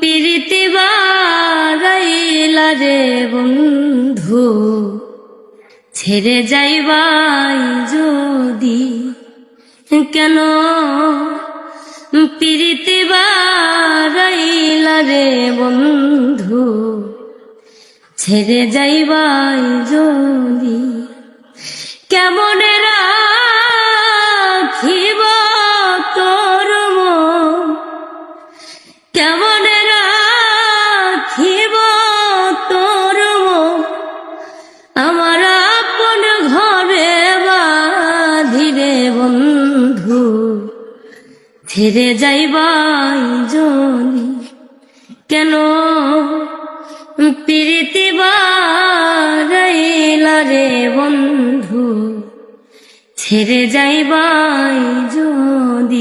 পিরিতি বারাইলা রে বন্ধু, ছেড়ে যাইবাই যদি। কেন পিরিতি বারাইলা রে বন্ধু, ছেড়ে যাইবাই যদি। কেমন কেমন রাখিব তোর মন আমার আপন ঘরে বাধিরে বন্ধু। ছেড়ে যাইবাই জনি, কেন প্রীতি রে বন্ধু? ছেড়ে যাইবাই যদি